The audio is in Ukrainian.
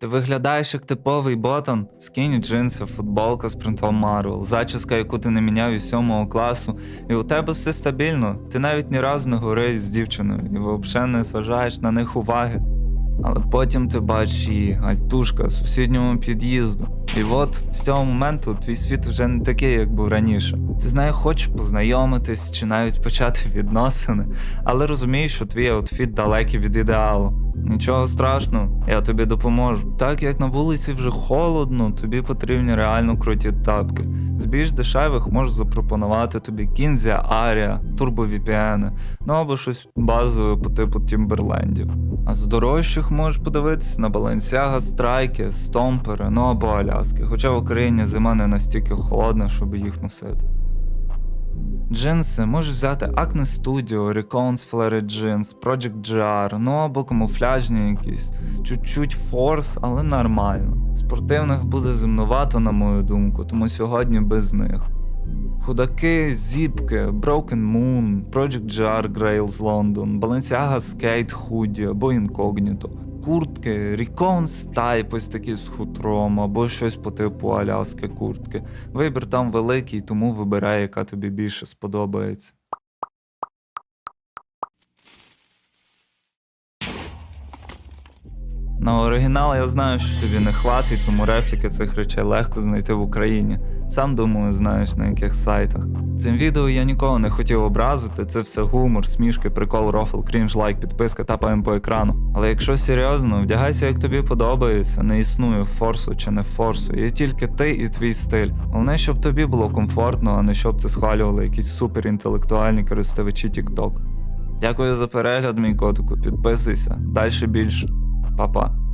Ти виглядаєш як типовий ботан, скіні джинси, футболка з принтом Марвел, зачіска, яку ти не міняв із сьомого класу, і у тебе все стабільно. Ти навіть ні разу не говориш з дівчиною і взагалі не зважаєш на них уваги. Але потім ти бачиш її альтушка з сусіднього під'їзду. І от з цього моменту твій світ вже не такий, як був раніше. Ти з нею хочеш познайомитись чи навіть почати відносини, але розумієш, що твій аутфіт далекий від ідеалу. Нічого страшного, я тобі допоможу. Так як на вулиці вже холодно, тобі потрібні реально круті тапки. З більш дешевих можу запропонувати тобі Кінзія Арія, Turbo VPN, ну або щось базове по типу Тімберлендів. А з дорожчих можеш подивитися на Balenciaga Страйки, Стомпери, ну або Аляски, хоча в Україні зима не настільки холодна, щоб їх носити. Джинси можеш взяти Acne Studio, Recons Flare Jeans, Project GR, ну або камуфляжні якісь, чуть-чуть форс, але нормально. Спортивних буде зимнувато, на мою думку, тому сьогодні без них. Худаки, зіпки, Broken Moon, Project GR Grails London, Balenciaga Skate Hoodie або Incognito. Куртки, Recons Type, ось такі з хутром, або щось по типу аляски куртки. Вибір там великий, тому вибирай, яка тобі більше сподобається. На оригінал я знаю, що тобі не хватить, тому репліки цих речей легко знайти в Україні. Сам думаю, знаєш на яких сайтах. Цим відео я нікого не хотів образити, це все гумор, смішки, прикол, рофл, крінж, лайк, підписка, тапаємо по екрану. Але якщо серйозно, вдягайся, як тобі подобається, не існує форсу чи не форсу, є тільки ти і твій стиль. Головне, щоб тобі було комфортно, а не щоб це схвалювали якісь суперінтелектуальні користувачі TikTok. Дякую за перегляд, мій котику. Підписуйся, далі більше. Па-па.